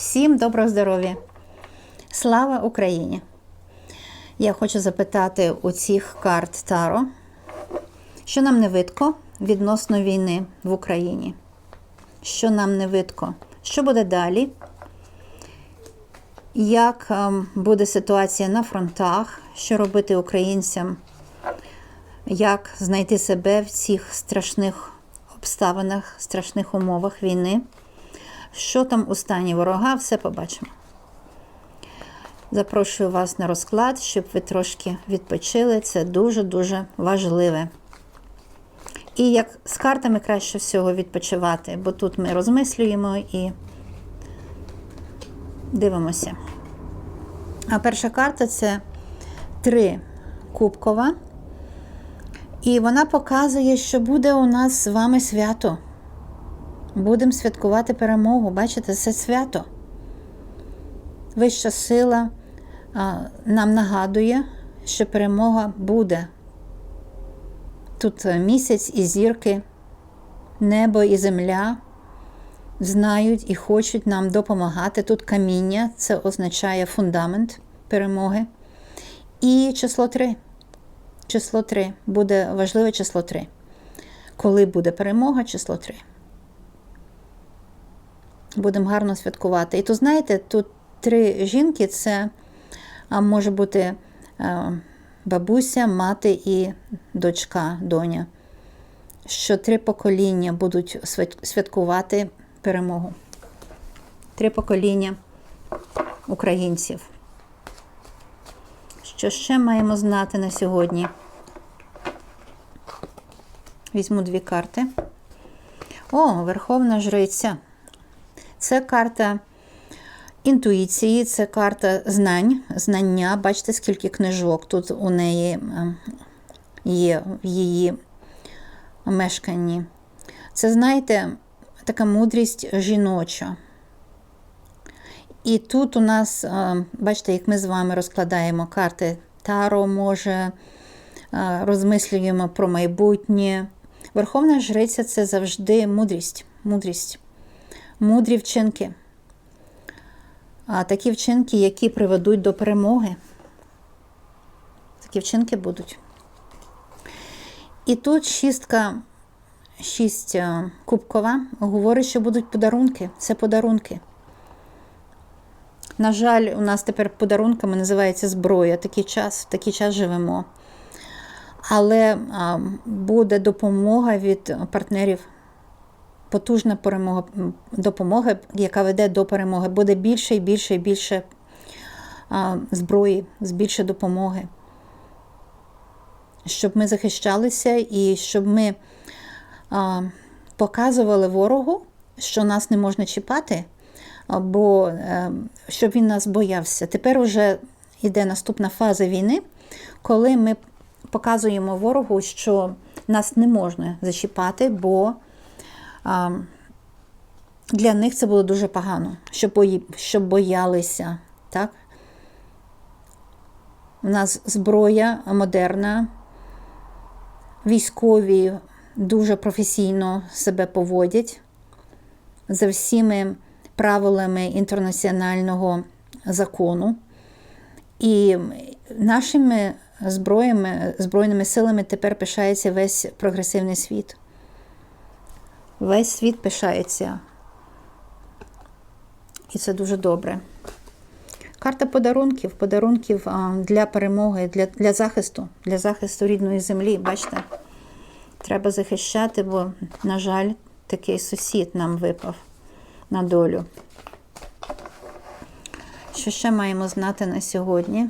Всім доброго здоров'я! Слава Україні! Я хочу запитати у цих карт Таро, що нам не видко відносно війни в Україні? Що нам не видко? Що буде далі? Як ем, буде ситуація на фронтах? Що робити українцям? Як знайти себе в цих страшних обставинах, страшних умовах війни? Що там у стані ворога, все побачимо. Запрошую вас на розклад, щоб ви трошки відпочили. Це дуже-дуже важливе. І як з картами краще всього відпочивати, бо тут ми розмислюємо і дивимося. А перша карта це три кубкова. І вона показує, що буде у нас з вами свято. Будемо святкувати перемогу. Бачите, це свято. Вища сила нам нагадує, що перемога буде. Тут місяць і зірки, небо і земля знають і хочуть нам допомагати. Тут каміння, це означає фундамент перемоги. І число 3. Число 3. Буде важливе число 3. Коли буде перемога, число 3. Будемо гарно святкувати. І то, знаєте, тут три жінки це а, може бути бабуся, мати і дочка, доня. Що три покоління будуть святкувати перемогу. Три покоління українців. Що ще маємо знати на сьогодні? Візьму дві карти. О, Верховна Жриця. Це карта інтуїції, це карта знань, знання. Бачите, скільки книжок тут у неї є в її мешканні. Це, знаєте, така мудрість жіноча. І тут у нас, бачите, як ми з вами розкладаємо карти Таро, може, розмислюємо про майбутнє. Верховна жриця це завжди мудрість. мудрість. Мудрі вчинки. А такі вчинки, які приведуть до перемоги. Такі вчинки будуть. І тут шістка, шість кубкова, говорить, що будуть подарунки. Це подарунки. На жаль, у нас тепер подарунками називається зброя. Такий час, в такий час живемо. Але буде допомога від партнерів. Потужна перемога, допомога, яка веде до перемоги. Буде більше і більше і більше зброї, більше допомоги. Щоб ми захищалися і щоб ми а, показували ворогу, що нас не можна чіпати, або а, щоб він нас боявся. Тепер вже йде наступна фаза війни, коли ми показуємо ворогу, що нас не можна зачіпати, бо для них це було дуже погано, щоб, боялися. Так? У нас зброя модерна, військові дуже професійно себе поводять за всіми правилами інтернаціонального закону. І нашими зброями, збройними силами тепер пишається весь прогресивний світ. Весь світ пишається. І це дуже добре. Карта подарунків, подарунків для перемоги, для для захисту, для захисту рідної землі. Бачите, треба захищати, бо, на жаль, такий сусід нам випав на долю. Що ще маємо знати на сьогодні?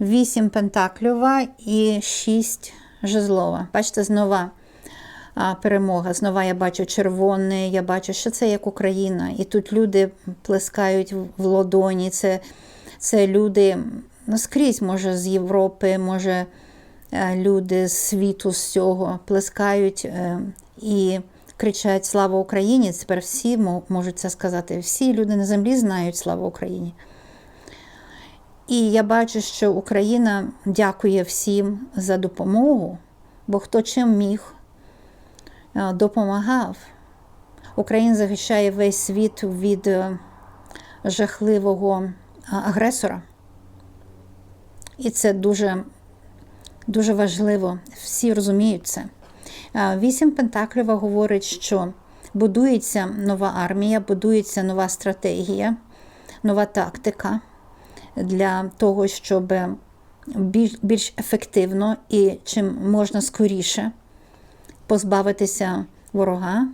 Вісім пентакльова і шість жезлова. Бачите, знова перемога. Знова я бачу червоне, я бачу, що це як Україна. І тут люди плескають в ладоні. Це це люди ну, скрізь, може, з Європи, може, люди з світу з цього плескають е, і кричать Слава Україні! Тепер всі можуть це сказати. Всі люди на землі знають Слава Україні. І я бачу, що Україна дякує всім за допомогу, бо хто чим міг допомагав. Україна захищає весь світ від е, жахливого агресора. І це дуже, дуже важливо. Всі розуміють це. Вісім Пентаклєва говорить, що будується нова армія, будується нова стратегія, нова тактика для того, щоб більш ефективно і чим можна скоріше позбавитися ворога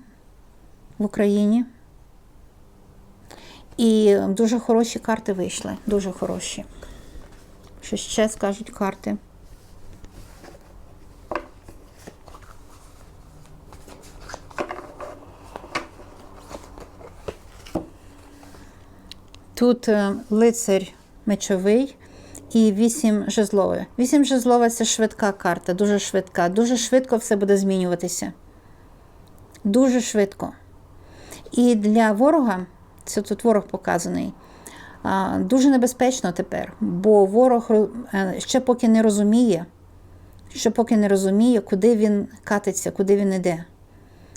в Україні. І дуже хороші карти вийшли. Дуже хороші. Що ще скажуть карти? Тут е, лицар мечовий і вісім жезлових. Вісім жезлова це швидка карта, дуже швидка. Дуже швидко все буде змінюватися. Дуже швидко. І для ворога, це тут ворог показаний, дуже небезпечно тепер, бо ворог е, ще поки не розуміє, ще поки не розуміє, куди він катиться, куди він іде.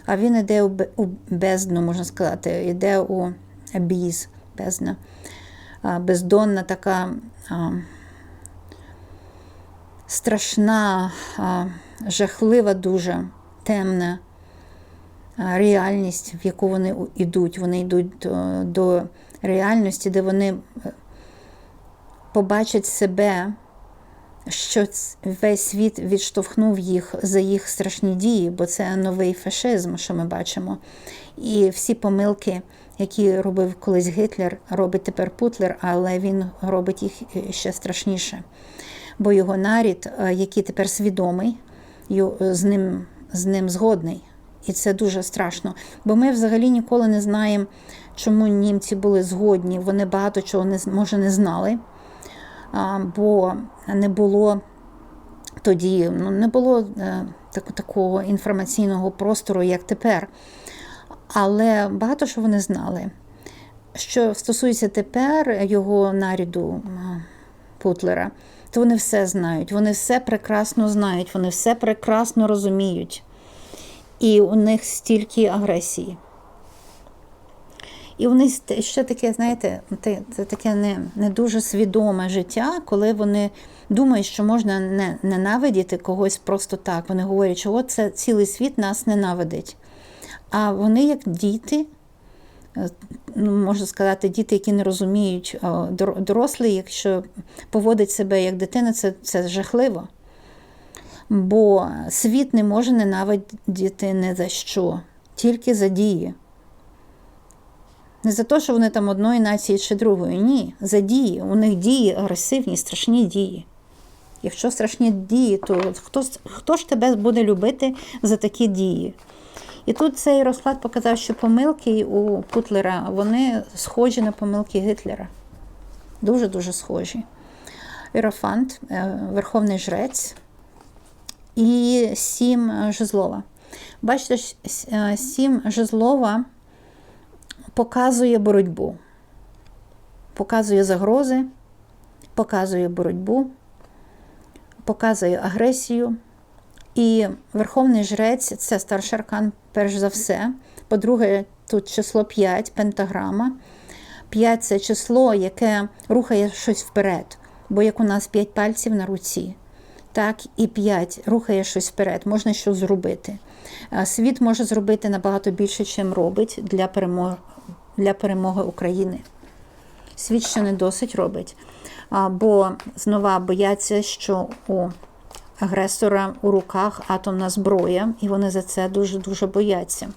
А він іде у бездну, можна сказати, іде у абіз, бездна, бездонна така страшна, жахлива, дуже темна реальність, в яку вони йдуть. Вони йдуть до, реальності, де вони е, побачать себе, що весь світ відштовхнув їх за їх страшні дії, бо це новий фашизм, що ми бачимо. І всі помилки, які робив колись Гітлер, робить тепер Путлер, але він робить їх е, ще страшніше. Бо його нарід, е, який тепер свідомий, з ним, з ним згодний. І це дуже страшно. Бо ми взагалі ніколи не знаємо, чому німці були згодні. Вони багато чого не може не знали, бо не було тоді, ну не було е, так, такого інформаційного простору, як тепер. Але багато що вони знали. Що стосується тепер його наряду Путлера, то вони все знають, вони все прекрасно знають, вони все прекрасно розуміють. І у них стільки агресії. І вони ст- ще таке, знаєте, це таке не, не дуже свідоме життя, коли вони думають, що можна не ненавидіти когось просто так. Вони говорять, що от це цілий світ нас ненавидить. А вони, як діти, можна сказати, діти, які не розуміють, дорослий, якщо поводить себе як дитина, це, це жахливо. Бо світ не може ненавидіти не за що, тільки за дії. Не за те, що вони там одної нації чи другої. Ні, за дії. У них дії агресивні, страшні дії. Якщо страшні дії, то хто, хто ж тебе буде любити за такі дії? І тут цей розклад показав, що помилки у Путлера вони схожі на помилки Гітлера. Дуже-дуже схожі. Ірофант, е, Верховний Жрець і сім жезлова. Бачите, е, сім жезлова показує боротьбу, показує загрози, показує боротьбу, показує агресію. І Верховний Жрець це старший аркан, перш за все. По-друге, тут число 5, пентаграма. 5 це число, яке рухає щось вперед. Бо як у нас 5 пальців на руці, так і 5 рухає щось вперед, можна щось зробити. Світ може зробити набагато більше, чим робить для перемоги, для перемоги України. Світ ще не досить робить. Бо знову бояться, що у агресора у руках атомна зброя, і вони за це дуже-дуже бояться.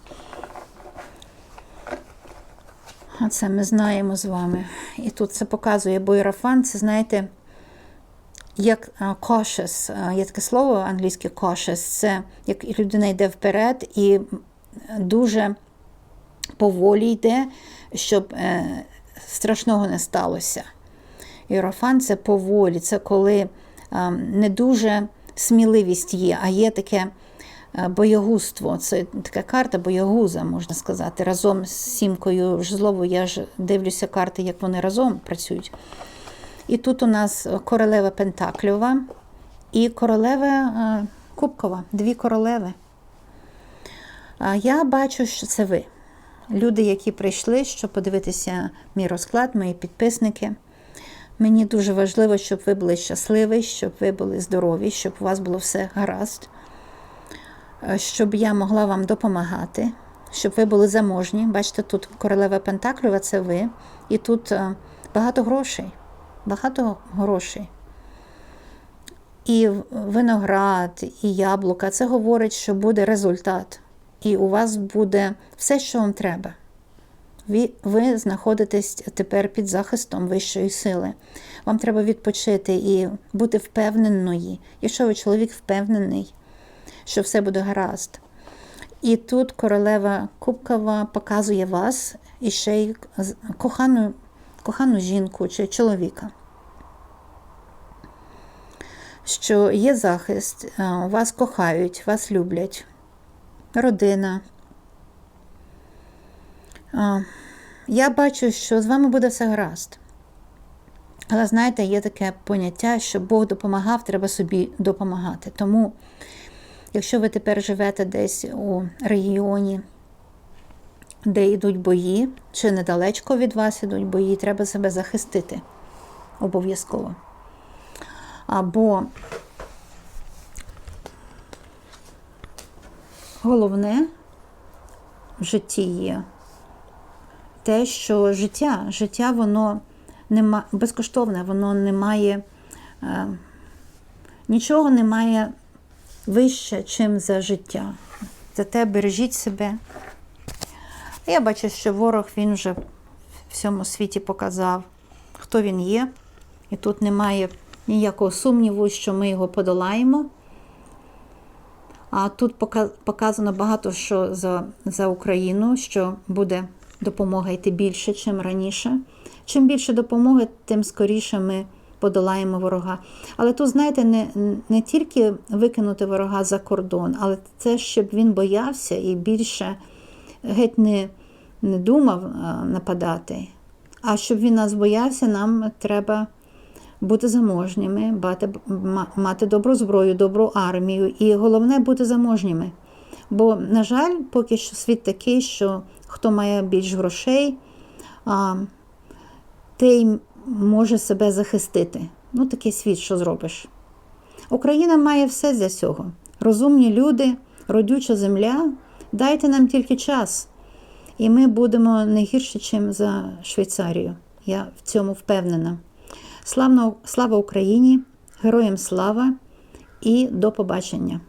А це ми знаємо з вами. І тут це показує, бо Ірафан, це знаєте, як cautious, є таке слово англійське cautious, це як людина йде вперед і дуже поволі йде, щоб е, страшного не сталося. Іерофан це поволі, це коли не дуже сміливість є, а є таке е, боягузтво. Це така карта боягуза, можна сказати. Разом з сімкою жезловою я ж дивлюся карти, як вони разом працюють. І тут у нас королева Пентакльова і королева е, Кубкова, дві королеви. Я бачу, що це ви. люди, які прийшли, щоб подивитися мій розклад, мої підписники. Мені дуже важливо, щоб ви були щасливі, щоб ви були здорові, щоб у вас було все гаразд, е, щоб я могла вам допомагати, щоб ви були заможні. Бачите, тут королева Пентаклюва це ви. І тут е, багато грошей. Багато грошей. І виноград, і яблука це говорить, що буде результат. І у вас буде все, що вам треба. Ви, ви знаходитесь тепер під захистом вищої сили. Вам треба відпочити і бути впевненою. Якщо ви чоловік впевнений, що все буде гаразд. І тут королева Кубкова показує вас і ще й кохану, кохану жінку чи чоловіка. Що є захист, е, вас кохають, вас люблять, родина. Я бачу, що з вами буде все гаразд. Але знаєте, є таке поняття, що Бог допомагав, треба собі допомагати. Тому, якщо ви тепер живете десь у регіоні, де йдуть бої, чи недалечко від вас йдуть бої, треба себе захистити обов'язково. Або головне в житті є те, що життя, життя воно нема, безкоштовне, воно не має е, нічого немає вище, чим за життя. Зате бережіть себе. Я бачу, що ворог він вже в всьому світі показав, хто він є. І тут немає ніякого сумніву, що ми його подолаємо. А тут показано багато що за, за Україну, що буде допомога йти більше, чим раніше. Чим більше допомоги, тим скоріше ми подолаємо ворога. Але тут, знаєте, не, не тільки викинути ворога за кордон, але це, щоб він боявся і більше геть не, не думав нападати. А щоб він нас боявся, нам треба бути заможніми, бати, мати добру зброю, добру армію. І головне бути заможніми. Бо, на жаль, поки що світ такий, що хто має більш грошей, той може себе захистити. Ну, такий світ, що зробиш. Україна має все для цього. Розумні люди, родюча земля. Дайте нам тільки час. І ми будемо не гірше, ніж за Швейцарію. Я в цьому впевнена. Славно, слава Україні! Героям слава і до побачення!